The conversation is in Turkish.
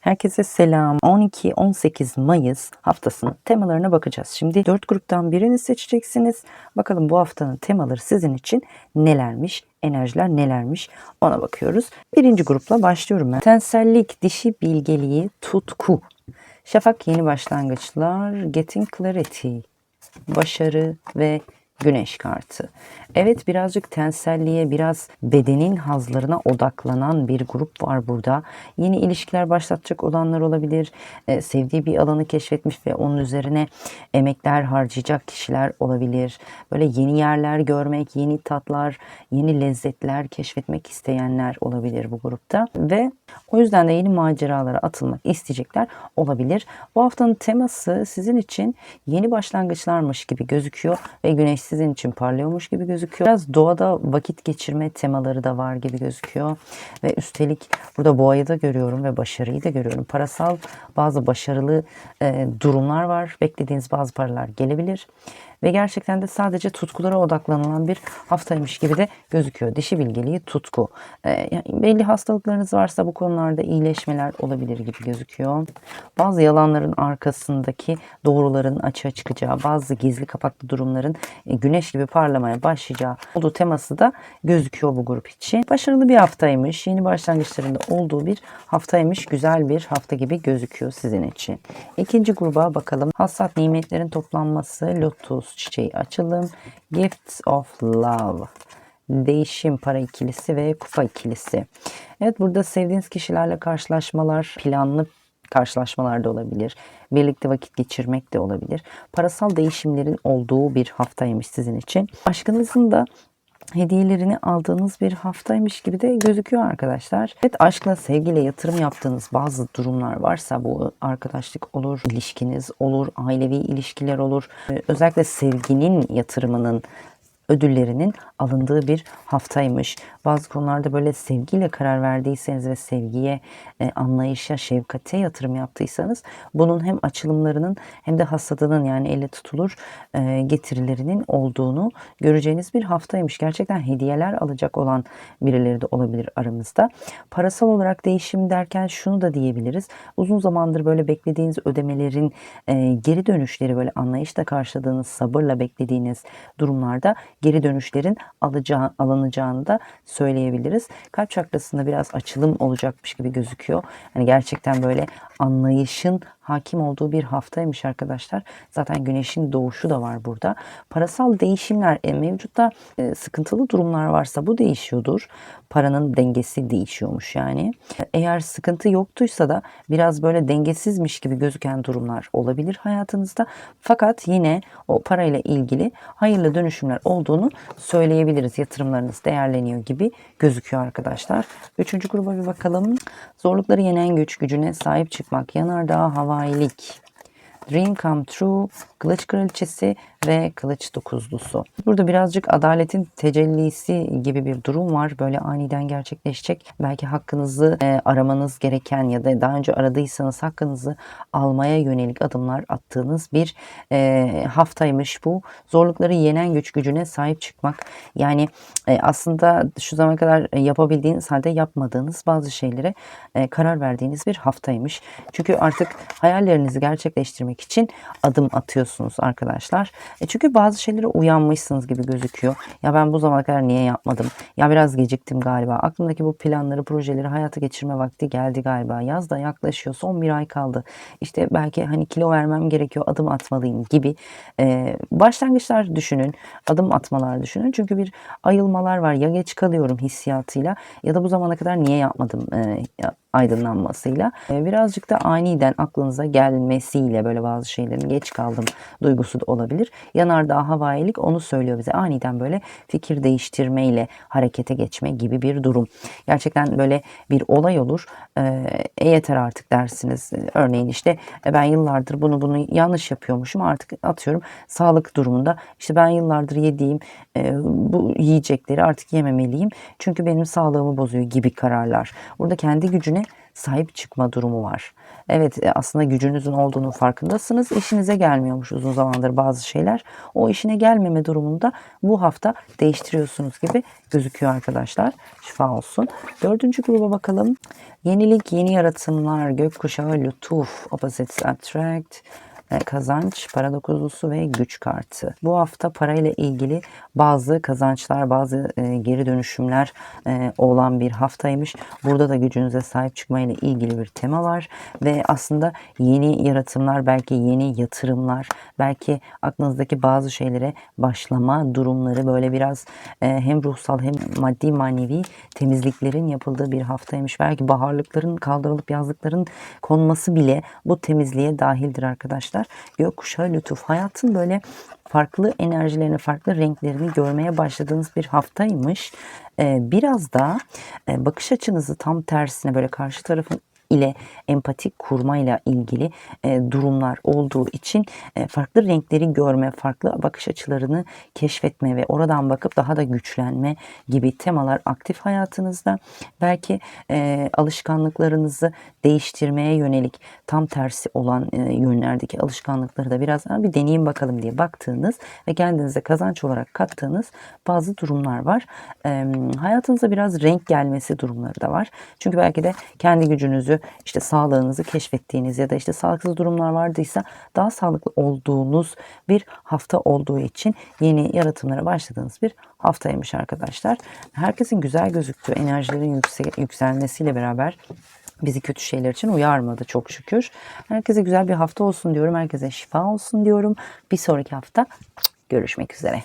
Herkese selam. 12-18 Mayıs haftasının temalarına bakacağız. Şimdi 4 gruptan birini seçeceksiniz. Bakalım bu haftanın temaları sizin için nelermiş? Enerjiler nelermiş? Ona bakıyoruz. Birinci grupla başlıyorum ben. Tensellik, dişi bilgeliği, tutku. Şafak yeni başlangıçlar, getting clarity, başarı ve güneş kartı. Evet birazcık tenselliğe, biraz bedenin hazlarına odaklanan bir grup var burada. Yeni ilişkiler başlatacak olanlar olabilir. Ee, sevdiği bir alanı keşfetmiş ve onun üzerine emekler harcayacak kişiler olabilir. Böyle yeni yerler görmek, yeni tatlar, yeni lezzetler keşfetmek isteyenler olabilir bu grupta. Ve o yüzden de yeni maceralara atılmak isteyecekler olabilir. Bu haftanın teması sizin için yeni başlangıçlarmış gibi gözüküyor ve güneş sizin için parlıyormuş gibi gözüküyor. Biraz doğada vakit geçirme temaları da var gibi gözüküyor. Ve üstelik burada boğayı da görüyorum ve başarıyı da görüyorum. Parasal bazı başarılı e, durumlar var. Beklediğiniz bazı paralar gelebilir. Ve gerçekten de sadece tutkulara odaklanılan bir haftaymış gibi de gözüküyor. Dişi bilgeliği tutku. E, yani belli hastalıklarınız varsa bu konularda iyileşmeler olabilir gibi gözüküyor. Bazı yalanların arkasındaki doğruların açığa çıkacağı, bazı gizli kapaklı durumların güneş gibi parlamaya başlayacağı olduğu teması da gözüküyor bu grup için. Başarılı bir haftaymış. Yeni başlangıçlarında olduğu bir haftaymış. Güzel bir hafta gibi gözüküyor sizin için. İkinci gruba bakalım. Hassat nimetlerin toplanması, lotus çiçeği açılım, gifts of love değişim para ikilisi ve kupa ikilisi. Evet burada sevdiğiniz kişilerle karşılaşmalar, planlı karşılaşmalar da olabilir. Birlikte vakit geçirmek de olabilir. Parasal değişimlerin olduğu bir haftaymış sizin için. Aşkınızın da hediyelerini aldığınız bir haftaymış gibi de gözüküyor arkadaşlar. Evet aşkla sevgiyle yatırım yaptığınız bazı durumlar varsa bu arkadaşlık olur, ilişkiniz olur, ailevi ilişkiler olur. Ee, Özellikle sevginin yatırımının ödüllerinin alındığı bir haftaymış. Bazı konularda böyle sevgiyle karar verdiyseniz ve sevgiye, e, anlayışa, şefkate yatırım yaptıysanız bunun hem açılımlarının hem de hasadının yani elle tutulur e, getirilerinin olduğunu göreceğiniz bir haftaymış. Gerçekten hediyeler alacak olan birileri de olabilir aramızda. Parasal olarak değişim derken şunu da diyebiliriz. Uzun zamandır böyle beklediğiniz ödemelerin e, geri dönüşleri böyle anlayışla karşıladığınız, sabırla beklediğiniz durumlarda geri dönüşlerin alacağı, alınacağını da söyleyebiliriz. Kalp çakrasında biraz açılım olacakmış gibi gözüküyor. Yani gerçekten böyle anlayışın hakim olduğu bir haftaymış arkadaşlar. Zaten güneşin doğuşu da var burada. Parasal değişimler e, mevcutta e, sıkıntılı durumlar varsa bu değişiyordur. Paranın dengesi değişiyormuş yani. Eğer sıkıntı yoktuysa da biraz böyle dengesizmiş gibi gözüken durumlar olabilir hayatınızda. Fakat yine o parayla ilgili hayırlı dönüşümler olduğunu söyleyebiliriz. Yatırımlarınız değerleniyor gibi gözüküyor arkadaşlar. Üçüncü gruba bir bakalım. Zorlukları yenen güç gücüne sahip çıkmak. Yanardağ havailik. Dream Come True, Kılıç Kraliçesi ve Kılıç Dokuzlusu. Burada birazcık adaletin tecellisi gibi bir durum var. Böyle aniden gerçekleşecek. Belki hakkınızı e, aramanız gereken ya da daha önce aradıysanız hakkınızı almaya yönelik adımlar attığınız bir e, haftaymış bu. Zorlukları yenen güç gücüne sahip çıkmak. Yani e, aslında şu zamana kadar yapabildiğiniz halde yapmadığınız bazı şeylere e, karar verdiğiniz bir haftaymış. Çünkü artık hayallerinizi gerçekleştirmek için adım atıyorsunuz arkadaşlar. E çünkü bazı şeylere uyanmışsınız gibi gözüküyor. Ya ben bu zamana kadar niye yapmadım? Ya biraz geciktim galiba. Aklımdaki bu planları, projeleri hayata geçirme vakti geldi galiba. Yaz da yaklaşıyor. Son bir ay kaldı. İşte belki hani kilo vermem gerekiyor. Adım atmalıyım gibi. E, başlangıçlar düşünün. Adım atmalar düşünün. Çünkü bir ayılmalar var. Ya geç kalıyorum hissiyatıyla ya da bu zamana kadar niye yapmadım e, aydınlanmasıyla e, birazcık da aniden aklınıza gelmesiyle böyle bazı şeylerin geç kaldım duygusu da olabilir. Yanardağ havailik onu söylüyor bize. Aniden böyle fikir değiştirmeyle harekete geçme gibi bir durum. Gerçekten böyle bir olay olur. E, e yeter artık dersiniz. Örneğin işte e, ben yıllardır bunu bunu yanlış yapıyormuşum. Artık atıyorum sağlık durumunda işte ben yıllardır yediğim e, bu yiyecekleri artık yememeliyim. Çünkü benim sağlığımı bozuyor gibi kararlar. Burada kendi gücüne sahip çıkma durumu var. Evet e, aslında gücünüzün olduğunu farkındasınız. İşinize gelmiyormuş uzun zamandır bazı şeyler. O işine gelmeme durumunda bu hafta değiştiriyorsunuz gibi gözüküyor arkadaşlar. Şifa olsun. Dördüncü gruba bakalım. Yenilik, yeni yaratımlar, gökkuşağı, lütuf, opposites attract, kazanç, para dokuzlusu ve güç kartı. Bu hafta parayla ilgili bazı kazançlar, bazı e, geri dönüşümler e, olan bir haftaymış. Burada da gücünüze sahip çıkmayla ilgili bir tema var ve aslında yeni yaratımlar, belki yeni yatırımlar, belki aklınızdaki bazı şeylere başlama durumları böyle biraz e, hem ruhsal hem maddi manevi temizliklerin yapıldığı bir haftaymış. Belki baharlıkların kaldırılıp yazlıkların konması bile bu temizliğe dahildir arkadaşlar. Gökkuşağı lütuf. Hayatın böyle farklı enerjilerini, farklı renklerini görmeye başladığınız bir haftaymış. Ee, biraz da e, bakış açınızı tam tersine böyle karşı tarafın ile empatik kurmayla ilgili e, durumlar olduğu için e, farklı renkleri görme, farklı bakış açılarını keşfetme ve oradan bakıp daha da güçlenme gibi temalar aktif hayatınızda. Belki e, alışkanlıklarınızı değiştirmeye yönelik tam tersi olan e, yönlerdeki alışkanlıkları da biraz "Ha, bir deneyeyim bakalım diye baktığınız ve kendinize kazanç olarak kattığınız bazı durumlar var. E, hayatınıza biraz renk gelmesi durumları da var. Çünkü belki de kendi gücünüzü işte sağlığınızı keşfettiğiniz ya da işte sağlıksız durumlar vardıysa daha sağlıklı olduğunuz bir hafta olduğu için yeni yaratımlara başladığınız bir haftaymış arkadaşlar. Herkesin güzel gözüktüğü enerjilerin yüksek, yükselmesiyle beraber bizi kötü şeyler için uyarmadı çok şükür. Herkese güzel bir hafta olsun diyorum. Herkese şifa olsun diyorum. Bir sonraki hafta görüşmek üzere.